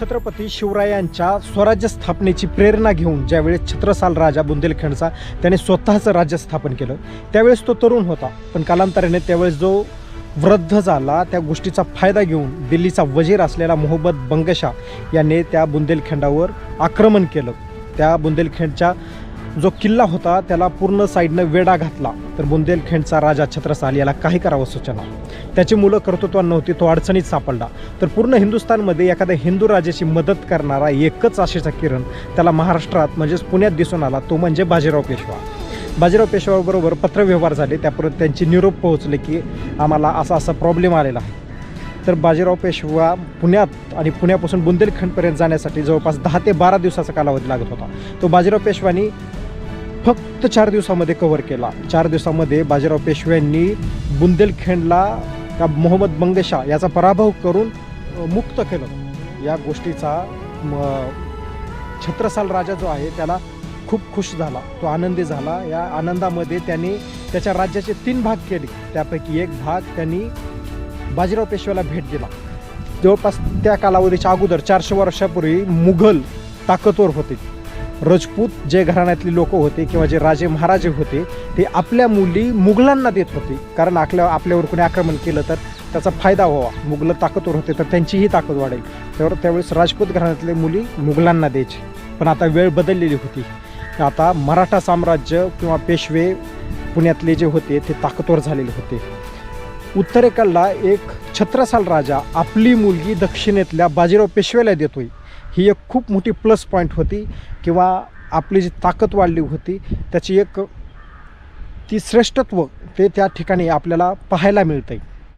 छत्रपती शिवरायांच्या स्वराज्य स्थापनेची प्रेरणा घेऊन ज्यावेळेस छत्रसाल राजा बुंदेलखंडचा त्याने स्वतःचं राज्य स्थापन केलं त्यावेळेस तो तरुण होता. पण कालांतराने त्यावेळेस जो वृद्ध झाला त्या गोष्टीचा फायदा घेऊन दिल्लीचा वजीर असलेला मोहम्मद बंगशा याने त्या बुंदेलखंडावर आक्रमण केलं. त्या बुंदेलखंडच्या जो किल्ला होता त्याला पूर्ण साईडनं वेढा घातला. तर बुंदेलखंडचा राजा छत्रसाल याला काही करावं सूचना. त्याची मुलं कर्तृत्व नव्हती तो अडचणीत सापडला. तर पूर्ण हिंदुस्थानमध्ये एखाद्या हिंदू राजाची मदत करणारा एकच आशेचा किरण त्याला महाराष्ट्रात म्हणजेच पुण्यात दिसून आला तो म्हणजे बाजीराव पेशवा. बाजीराव पेशवाबरोबर पत्रव्यवहार झाले त्यापर्यंत त्यांची निरोप पोहोचले की आम्हाला असा असा प्रॉब्लेम आलेला आहे. तर बाजीराव पेशवा पुण्यात आणि पुण्यापासून बुंदेलखंडपर्यंत जाण्यासाठी जवळपास दहा ते बारा दिवसाचा कालावधी लागत होता. तो बाजीराव पेशवानी फक्त चार दिवसामध्ये कव्हर केला. चार दिवसामध्ये बाजीराव पेशव्यांनी बुंदेलखंडला त्या मोहम्मद बंगशा याचा पराभव करून मुक्त केलं. या गोष्टीचा म, छत्रसाल राजा जो आहे त्याला खूप खुश झाला. तो आनंदी झाला. या आनंदामध्ये त्यांनी त्याच्या राज्याचे तीन भाग केले. त्यापैकी एक भाग त्यांनी बाजीराव पेशव्याला भेट दिला. जवळपास त्या कालावधीच्या अगोदर चारशे वर्षापूर्वी मुघल ताकदवर होते. रजपूत जे घराण्यातली लोक होते किंवा जे राजे महाराजे होते ते आपल्या मुली मुघलांना देत होते. कारण आपल्या आपल्यावर कोणी आक्रमण केलं तर त्याचा फायदा व्हावा. मुघलं ताकदवर होते तर त्यांचीही ताकद वाढेल. त्यावर त्यावेळेस राजपूत घराण्यातले मुली मुघलांना द्यायची. पण आता वेळ बदललेली होती. आता मराठा साम्राज्य किंवा पेशवे पुण्यातले जे होते ते ताकदवर झालेले होते. उत्तरेकडला एक छत्रसाल राजा आपली मुलगी दक्षिणेतल्या बाजीराव पेशव्याला देतोय. ही एक खूप मोठी प्लस पॉईंट होती किंवा आपली जी ताकद वाढली होती त्याची एक ती श्रेष्ठत्व ते त्या ठिकाणी आपल्याला पाहायला मिळतं आहे